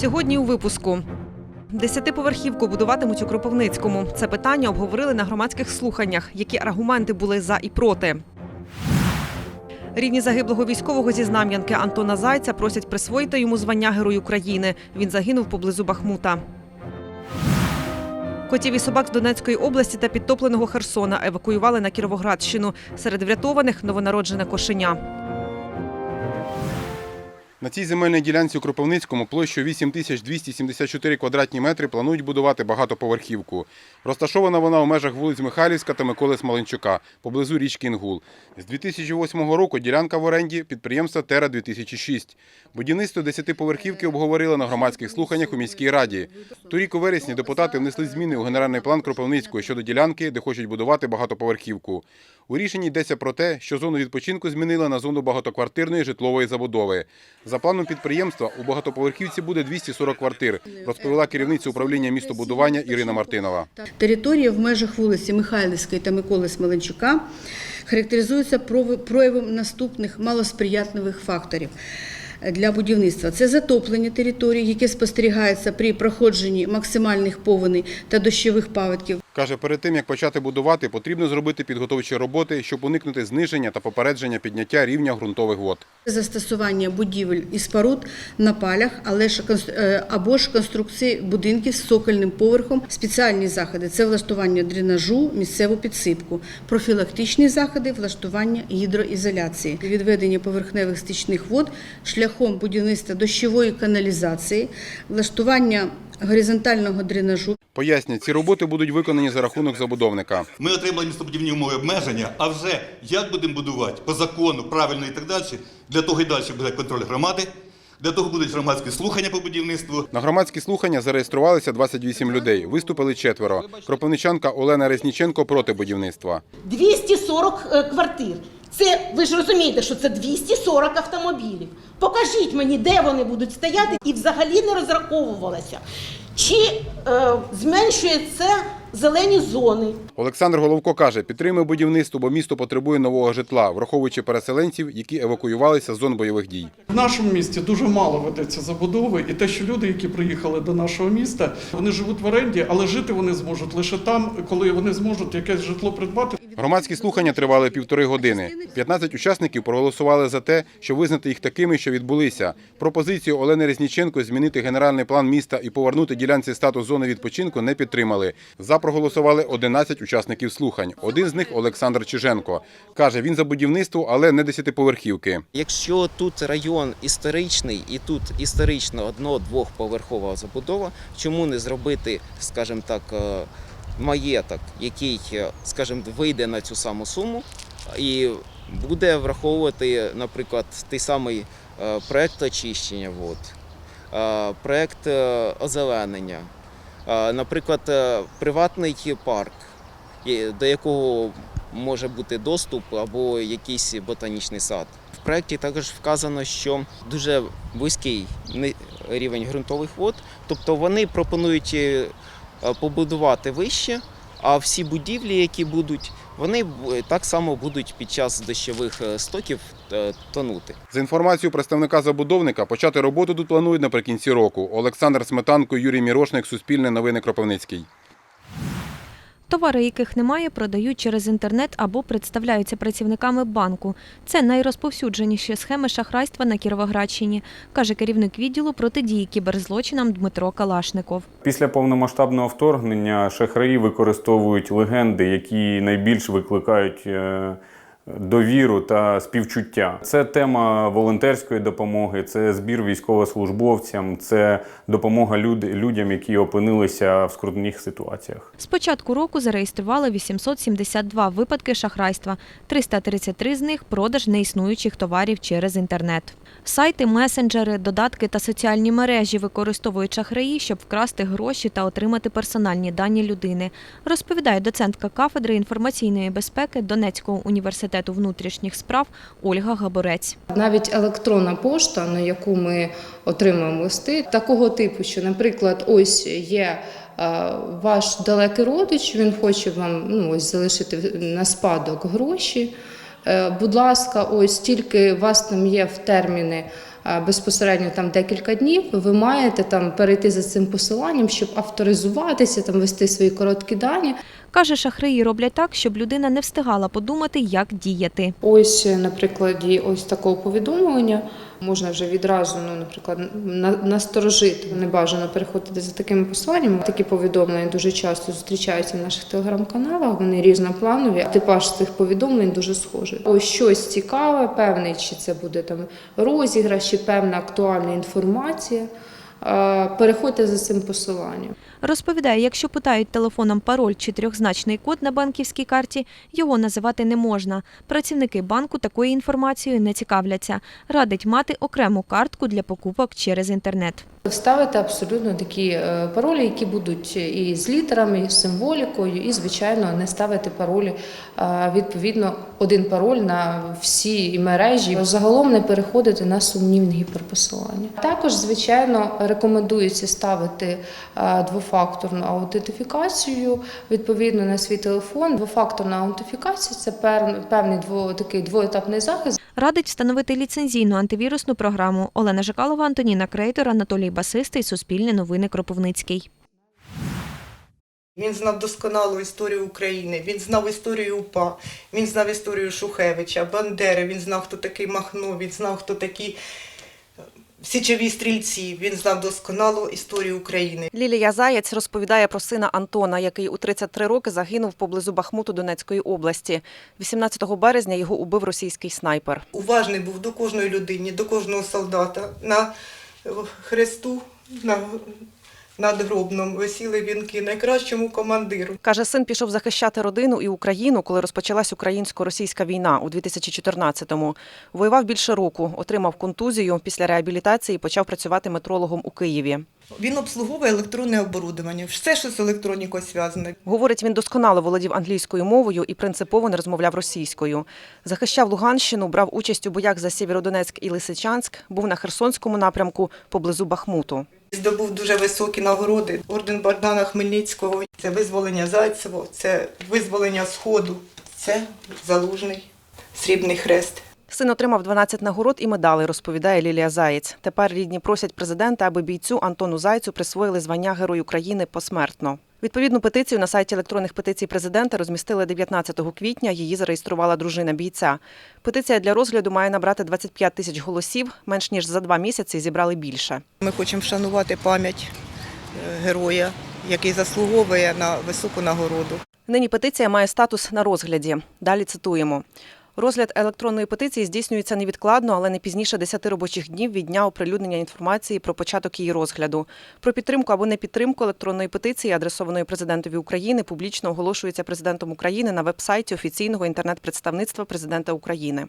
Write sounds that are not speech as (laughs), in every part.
Сьогодні у випуску. Десятиповерхівку будуватимуть у Кропивницькому. Це питання обговорили на громадських слуханнях. Які аргументи були за і проти. Рідні загиблого військового зі Знам'янки Антона Зайця просять присвоїти йому звання Герой України. Він загинув поблизу Бахмута. Котів і собак з Донецької області та підтопленого Херсона евакуювали на Кіровоградщину. Серед врятованих новонароджене кошеня. На цій земельній ділянці у Кропивницькому площею 8274 квадратні метри планують будувати багатоповерхівку. Розташована вона у межах вулиць Михайлівська та Миколи Смоленчука, поблизу річки Інгул. З 2008 року ділянка в оренді підприємства Тера-2006. Будівництво десятиповерхівки обговорили на громадських слуханнях у міській раді. Торік у вересні депутати внесли зміни у генеральний план Кропивницького щодо ділянки, де хочуть будувати багатоповерхівку. У рішенні йдеться про те, що зону відпочинку змінили на зону багатоквартирної житлової забудови. За планом підприємства у багатоповерхівці буде 240 квартир, розповіла керівниця управління містобудування Ірина Мартинова. Територія в межах вулиці Михайлівської та Миколи Смоленчука характеризується проявом наступних малосприятливих факторів для будівництва. Це затоплення території, яке спостерігається при проходженні максимальних повеней та дощових паводків. Каже, перед тим як почати будувати, потрібно зробити підготовчі роботи, щоб уникнути зниження та попередження підняття рівня ґрунтових вод. Застосування будівель і споруд на палях, але ж е, або ж конструкції будинків з сокольним поверхом. Спеціальні заходи це влаштування дренажу, місцеву підсипку, профілактичні заходи, влаштування гідроізоляції, відведення поверхневих стічних вод шляхом будівництва дощової каналізації, влаштування горизонтального дренажу, Пояснять, ці роботи будуть виконані за рахунок забудовника. Ми отримали містобудівні умови обмеження, а вже як будемо будувати по закону, правильно і так далі. Для того і далі буде контроль громади, для того будуть громадські слухання по будівництву. На громадські слухання зареєструвалися 28 людей. Виступили четверо. Кропивничанка Олена Резніченко проти будівництва. 240 е, квартир. Це ви ж розумієте, що це 240 автомобілів. Покажіть мені, де вони будуть стояти, і взагалі не розраховувалося. Чи е, зменшує це зелені зони? Олександр Головко каже, підтримує будівництво, бо місто потребує нового житла, враховуючи переселенців, які евакуювалися з зон бойових дій. В нашому місті дуже мало ведеться забудови, і те, що люди, які приїхали до нашого міста, вони живуть в оренді, але жити вони зможуть лише там, коли вони зможуть якесь житло придбати. Громадські слухання тривали півтори години. 15 учасників проголосували за те, щоб визнати їх такими, що відбулися. Пропозицію Олени Резніченко змінити генеральний план міста і повернути ділянці статус зони відпочинку не підтримали. За проголосували 11 учасників слухань. Один з них Олександр Чиженко. Каже, він за будівництво, але не десятиповерхівки. Якщо тут район історичний і тут історично одно-двохповерхова забудова, чому не зробити, скажімо так, е, маєток, який, е, скажімо, вийде на цю саму суму і буде враховувати, наприклад, той самий е, проект очищення вод, проект озеленення, наприклад, е, приватний парк, до якого може бути доступ або якийсь ботанічний сад. В проєкті також вказано, що дуже вузький рівень ґрунтових вод, тобто вони пропонують е, побудувати вище, а всі будівлі, які будуть, вони б- так само будуть під час дощових е, стоків е, тонути. За інформацією представника забудовника, почати роботу тут планують наприкінці року. Олександр Сметанко, Юрій Мірошник, Суспільне новини Кропивницький. Товари, яких немає, продають через інтернет або представляються працівниками банку. Це найрозповсюдженіші схеми шахрайства на Кіровоградщині, каже керівник відділу протидії кіберзлочинам Дмитро Калашников. Після повномасштабного вторгнення шахраї використовують легенди, які найбільш викликають е, довіру та співчуття. Це тема волонтерської допомоги, це збір військовослужбовцям, це допомога люд- людям, які опинилися в скрутних ситуаціях. З початку року зареєстрували 872 випадки шахрайства, 333 з них – продаж неіснуючих товарів через інтернет. Сайти, месенджери, додатки та соціальні мережі використовують шахраї, щоб вкрасти гроші та отримати персональні дані людини, розповідає доцентка кафедри інформаційної безпеки Донецького університету внутрішніх справ Ольга Габорець. Навіть електронна пошта, на яку ми отримуємо листи, такого типу, що, наприклад, ось є е, ваш далекий родич, він хоче вам ну, ось залишити на спадок гроші. Е, Будь ласка, ось тільки у вас там є в терміни безпосередньо там декілька днів, ви маєте там перейти за цим посиланням, щоб авторизуватися, там вести свої короткі дані. Каже, шахраї роблять так, щоб людина не встигала подумати, як діяти. Ось наприклад, ось такого повідомлення можна вже відразу, ну, наприклад, на- насторожити. Не бажано переходити за такими посиланнями. Такі повідомлення дуже часто зустрічаються в наших телеграм-каналах. Вони різнопланові. Типаж цих повідомлень дуже схожий. Ось щось цікаве, певний, чи це буде там розіграш, чи певна актуальна інформація. Е, Переходьте за цим посиланням. Розповідає, якщо питають телефоном пароль чи трьохзначний код на банківській карті, його називати не можна. Працівники банку такою інформацією не цікавляться. Радить мати окрему картку для покупок через інтернет. Вставити абсолютно такі е, паролі, які будуть і з літерами, і з символікою, і, звичайно, не ставити паролі е, відповідно один пароль на всі мережі. Загалом не переходити на сумнівні гіперпосилання. Також, звичайно, рекомендується ставити е, двофакторну аутентифікацію відповідно на свій телефон. Двофакторна аутентифікація це певний такий двоетапний захист. Радить встановити ліцензійну антивірусну програму. Олена Жикалова, Антоніна Крейтор, Анатолій Басистий, Суспільне новини Кропивницький. Він знав досконалу історію України, він знав історію УПА, він знав історію Шухевича, Бандери, він знав, хто такий Махно, він знав, хто такі січові стрільці, він знав досконалу історію України. Лілія Заєць розповідає про сина Антона, який у 33 роки загинув поблизу Бахмуту Донецької області. 18 березня його убив російський снайпер. Уважний був до кожної людини, до кожного солдата. На хресту, на надгробному висіли вінки найкращому командиру. Каже, син пішов захищати родину і Україну, коли розпочалась українсько-російська війна у 2014-му. Воював більше року, отримав контузію. Після реабілітації почав працювати метрологом у Києві. Він обслуговує електронне оборудовання, все, що з електронікою зв'язане. Говорить, він досконало володів англійською мовою і принципово не розмовляв російською. Захищав Луганщину, брав участь у боях за Сєвєродонецьк і Лисичанськ, був на Херсонському напрямку поблизу Бахмуту. Здобув дуже високі нагороди. Орден Богдана Хмельницького, це визволення Зайцево, це визволення Сходу, це залужний срібний хрест. Син отримав 12 нагород і медалей, розповідає Лілія Заєць. Тепер рідні просять президента, аби бійцю Антону Зайцю присвоїли звання Герой України посмертно. Відповідну петицію на сайті електронних петицій президента розмістили 19 квітня. Її зареєструвала дружина бійця. Петиція для розгляду має набрати 25 тисяч голосів. Менш ніж за два місяці зібрали більше. Ми хочемо вшанувати пам'ять е, героя, який заслуговує на високу нагороду. Нині петиція має статус на розгляді. Далі цитуємо. Розгляд електронної петиції здійснюється невідкладно, але не пізніше 10 робочих днів від дня оприлюднення інформації про початок її розгляду. Про підтримку або непідтримку електронної петиції, адресованої президентові України, публічно оголошується президентом України на веб-сайті офіційного інтернет-представництва президента України.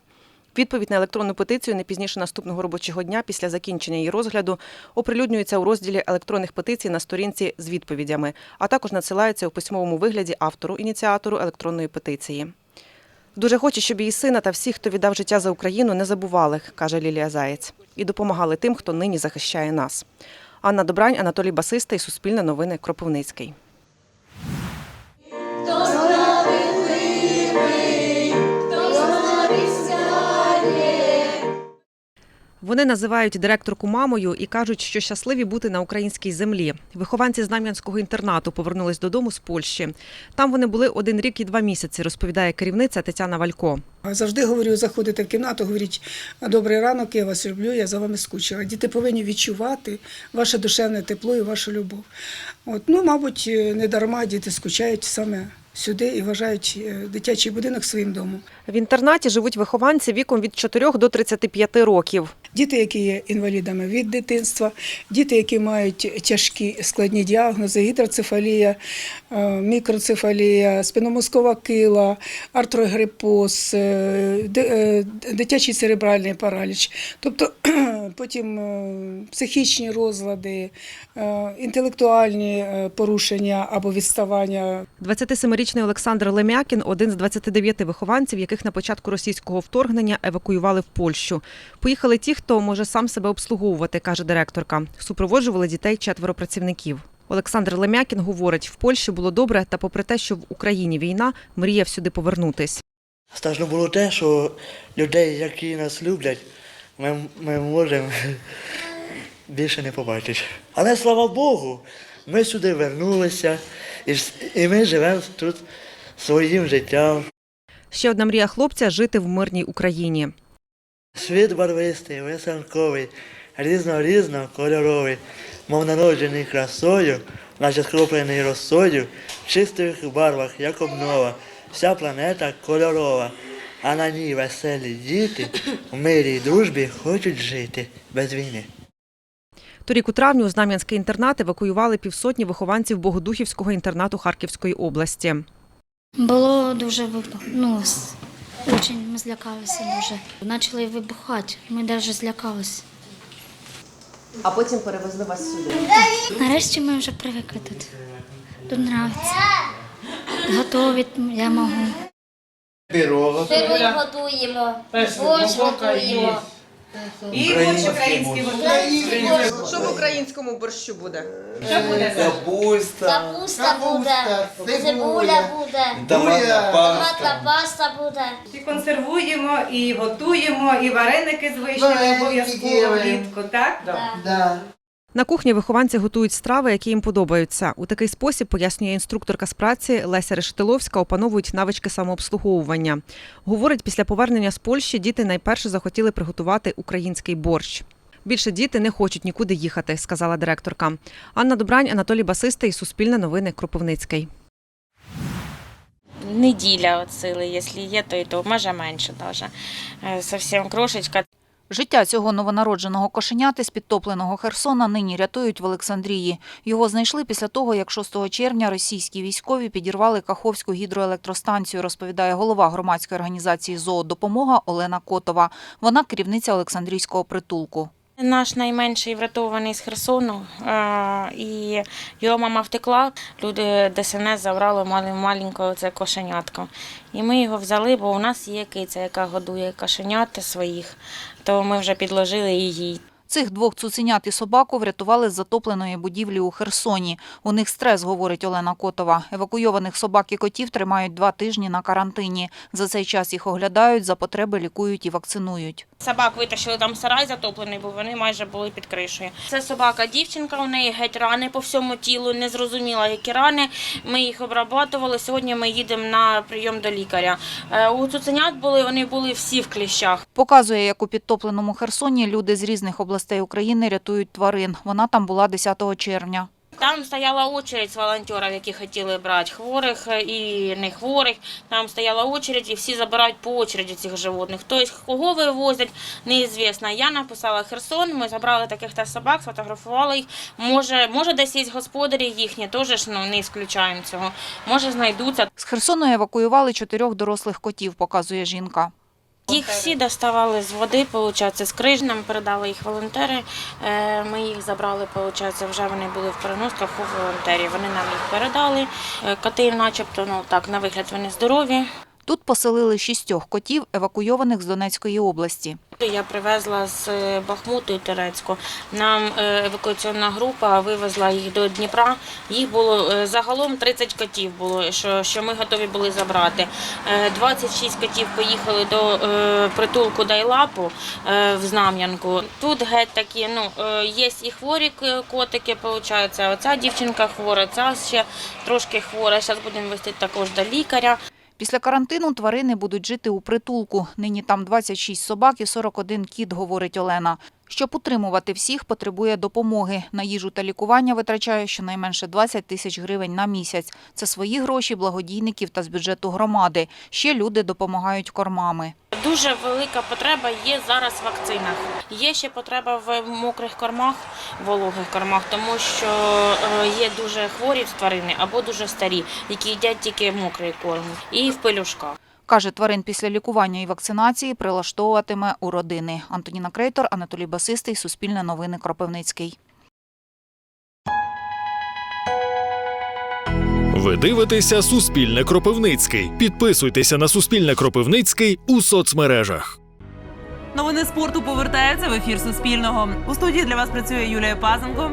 Відповідь на електронну петицію не пізніше наступного робочого дня після закінчення її розгляду оприлюднюється у розділі електронних петицій на сторінці з відповідями, а також надсилається у письмовому вигляді автору ініціатору електронної петиції. Дуже хочу, щоб її сина та всіх, хто віддав життя за Україну, не забували, каже Лілія Заєць, і допомагали тим, хто нині захищає нас. Анна Добрань, Анатолій Басистий, Суспільне новини, Кропивницький. Вони називають директорку мамою і кажуть, що щасливі бути на українській землі. Вихованці Знам'янського інтернату повернулись додому з Польщі. Там вони були один рік і два місяці, розповідає керівниця Тетяна Валько. Завжди говорю, заходите в кімнату, говоріть добрий ранок, я вас люблю, я за вами скучила. Діти повинні відчувати ваше душевне тепло і вашу любов. От, ну, мабуть, не дарма діти скучають саме сюди і вважають е, дитячий будинок своїм домом. В інтернаті живуть вихованці віком від 4 до 35 років. Діти, які є інвалідами від дитинства, діти, які мають тяжкі складні діагнози, гідроцефалія, е, мікроцефалія, спиномозкова кила, артрогрипоз, е, ди- дитячий церебральний параліч, тобто (clears throat) потім психічні розлади, інтелектуальні порушення або відставання 27-річний Олександр Лемякін один з 29 вихованців, яких на початку російського вторгнення евакуювали в Польщу. Поїхали ті, хто може сам себе обслуговувати, каже директорка. Супроводжували дітей четверо працівників. Олександр Лемякін говорить, в Польщі було добре, та попри те, що в Україні війна, мріяв сюди повернутись. Страшно було те, що людей, які нас люблять, ми, ми можемо (laughs) більше не побачити. Але слава Богу, ми сюди вернулися і, і ми живемо тут своїм життям. Ще одна мрія хлопця жити в мирній Україні. Світ барвистий, веселковий, різно-різно кольоровий, мов народжений красою, наче скроплений росою, в чистих барвах, як обнова, вся планета кольорова, а на ній веселі діти в мирі й дружбі хочуть жити без війни. Торік у травні у Знам'янський інтернат евакуювали півсотні вихованців Богодухівського інтернату Харківської області. Було дуже. Ну, очень ми злякалися дуже. Почали вибухати, ми навіть злякалися. А потім перевезли вас сюди. Нарешті ми вже привикли тут. Тут подобається. Готові я можу. Пироги готуємо, борщ готуємо. І борщ український Що в українському борщу буде? Капуста, Капуста буде, цибуля буде, томатна томатна паста буде. І консервуємо, і готуємо, і вареники з вишнями обов'язково влітку, так? Да. На кухні вихованці готують страви, які їм подобаються. У такий спосіб, пояснює інструкторка з праці Леся Решетиловська, опановують навички самообслуговування. Говорить, після повернення з Польщі діти найперше захотіли приготувати український борщ. Більше діти не хочуть нікуди їхати, сказала директорка. Анна Добрань, Анатолій Басистий, Суспільне новини, Кропивницький. Неділя от якщо є, то і то може менше навіть. Совсем крошечка. Життя цього новонародженого кошеняти з підтопленого Херсона нині рятують в Олександрії. Його знайшли після того, як 6 червня російські військові підірвали Каховську гідроелектростанцію, розповідає голова громадської організації «Зоодопомога» Олена Котова. Вона керівниця Олександрійського притулку. Наш найменший врятований з Херсону, е, і його мама втекла. Люди ДСНС забрали маленького це кошенятко. І ми його взяли, бо у нас є киця, яка годує кошенят своїх, то ми вже підложили її. Цих двох цуценят і собаку врятували з затопленої будівлі у Херсоні. У них стрес, говорить Олена Котова. Евакуйованих собак і котів тримають два тижні на карантині. За цей час їх оглядають, за потреби лікують і вакцинують. Собак витащили там сарай затоплений, бо вони майже були під кришею. Це собака дівчинка, у неї геть рани по всьому тілу, не зрозуміла, які рани. Ми їх обрабатували. Сьогодні ми їдемо на прийом до лікаря. Е, У цуценят були, вони були всі в кліщах. Показує, як у підтопленому Херсоні люди з різних областей України рятують тварин. Вона там була 10 червня. Там стояла очередь з волонтерів, які хотіли брати хворих і не хворих. Там стояла очередь і всі забирають по очереді цих животних. Тобто, кого вивозять, неізвісно. Я написала Херсон, ми забрали таких та собак, сфотографували їх. Може, може десь є господарі їхні, теж ну, не ісключаємо цього. Може знайдуться. З Херсону евакуювали чотирьох дорослих котів, показує жінка. Їх всі доставали з води, виходить, з криж. Нам передали їх волонтери. Е, Ми їх забрали, виходить, вже вони були в переносках у волонтерів. Вони нам їх передали. Е, Коти, начебто, ну так, на вигляд вони здорові. Тут поселили шістьох котів, евакуйованих з Донецької області. Я привезла з е, Бахмуту і Терецьку. Нам е, евакуаційна група вивезла їх до Дніпра. Їх було е, загалом 30 котів було, що, що ми готові були забрати. Е, 26 котів поїхали до притулку Дайлапу в Знам'янку. Тут геть такі, ну, є і хворі котики, виходить. Оця дівчинка хвора, ця ще трошки хвора. Зараз будемо вести також до лікаря. Після карантину тварини будуть жити у притулку. Нині там 26 собак і 41 кіт, говорить Олена. Щоб утримувати всіх, потребує допомоги. На їжу та лікування витрачає щонайменше 20 тисяч гривень на місяць. Це свої гроші, благодійників та з бюджету громади. Ще люди допомагають кормами. Дуже велика потреба є зараз в вакцинах. Є ще потреба в мокрих кормах, вологих кормах, тому що е, є дуже хворі тварини або дуже старі, які їдять тільки мокрий корм, і в пелюшках. Каже, тварин після лікування і вакцинації прилаштовуватиме у родини. Антоніна Крейтор, Анатолій Басистий, Суспільне новини, Кропивницький. Ви дивитеся Суспільне Кропивницький. Підписуйтеся на Суспільне Кропивницький у соцмережах. Новини спорту повертаються в ефір Суспільного. У студії для вас працює Юлія Пазенко.